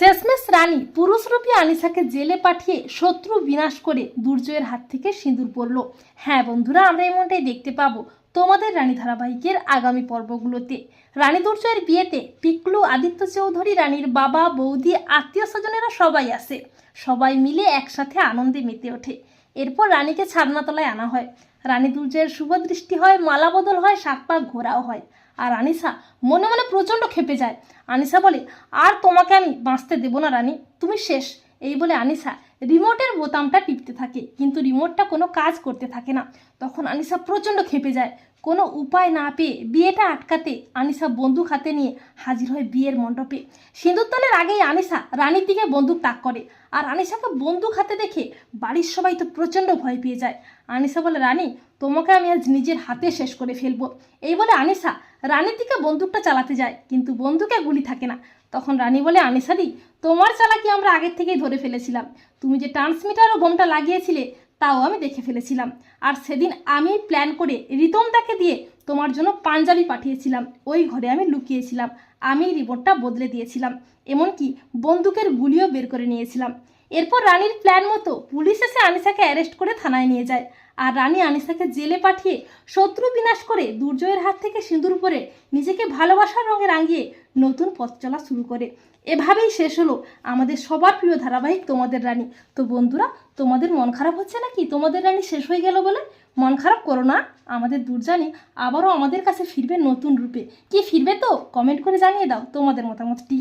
শেষমেশ রানী পুরুষরূপী আনিসাকে জেলে পাঠিয়ে শত্রু বিনাশ করে দুর্জয়ের হাত থেকে সিঁদুর পড়ল হ্যাঁ বন্ধুরা, আমরা এমনটাই দেখতে পাবো তোমাদের রানী ধারাবাহিকের আগামী পর্বগুলোতে। রানী দুর্জয়ের বিয়েতে পিকলু আদিত্য চৌধুরী, রানীর বাবা, বৌদি, আত্মীয় স্বজনেরা সবাই আসে। সবাই মিলে একসাথে আনন্দে মেতে ওঠে। এরপর রানীকে ছাদনাতলায় আনা হয়। রানী দুর্জয়ের শুভ দৃষ্টি হয়, মালা বদল হয়, সাত পাক ঘোরাও হয়। আর আনিসা মনে মনে প্রচণ্ড খেপে যায়। আনিসা বলে, আর তোমাকে আমি বাঁচতে দেবো না রানী, তুমি শেষ। এই বলে আনিসা রিমোটের বোতামটা টিপতে থাকে, কিন্তু রিমোটটা কোনো কাজ করতে থাকে না। তখন আনিসা প্রচণ্ড খেপে যায়। কোনো উপায় না পেয়ে বিয়েটা আটকাতে আনিসা বন্দুক হাতে নিয়ে হাজির হয় বিয়ের মণ্ডপে। সিঁদুরদানের আগেই আনিসা রানীর দিকে বন্দুক তাক করে। আর আনিসাকে বন্দুক হাতে দেখে বাড়ির সবাই তো প্রচণ্ড ভয় পেয়ে যায়। আনিসা বলে, রানী তোমাকে আমি আজ নিজের হাতে শেষ করে ফেলব। এই বলে আনিসা রানীর দিকে বন্দুকটা চালাতে যায়, কিন্তু বন্দুকে গুলি থাকে না। তখন রানী বলে আনিসাদি তোমার চালাকি আমরা আগের থেকেই ধরে ফেলেছিলাম? তুমি যে ট্রান্সমিটার ও বোমটা লাগিয়েছিলে, তাও আমি দেখে ফেলেছিলাম। আর সেদিন আমি প্ল্যান করে রিতমদাকে দিয়ে তোমার জন্য পাঞ্জাবি পাঠিয়েছিলাম। ওই ঘরে আমি লুকিয়েছিলাম। আমি রিপোর্টটা বদলে দিয়েছিলাম। এমনকি বন্দুকের গুলিও বের করে নিয়েছিলাম। এরপর রানীর প্ল্যান মতো পুলিশ এসে আনিসাকে অ্যারেস্ট করে থানায় নিয়ে যায়। আর রানী আনিসাকে জেলে পাঠিয়ে শত্রু বিনাশ করে দুর্জয়ের হাত থেকে সিঁদুর পরে নিজেকে ভালোবাসার রঙে রাঙিয়ে নতুন পথ চলা শুরু করে। এভাবেই শেষ হলো আমাদের সবার প্রিয় ধারাবাহিক তোমাদের রানী। তো বন্ধুরা, তোমাদের মন খারাপ হচ্ছে নাকি? তোমাদের রানী শেষ হয়ে গেল বলে? মন খারাপ করো না। আমাদের দুর্জানি আবারও আমাদের কাছে ফিরবে নতুন রূপে। কি ফিরবে তো? কমেন্ট করে জানিয়ে দাও তোমাদের মতামতটি।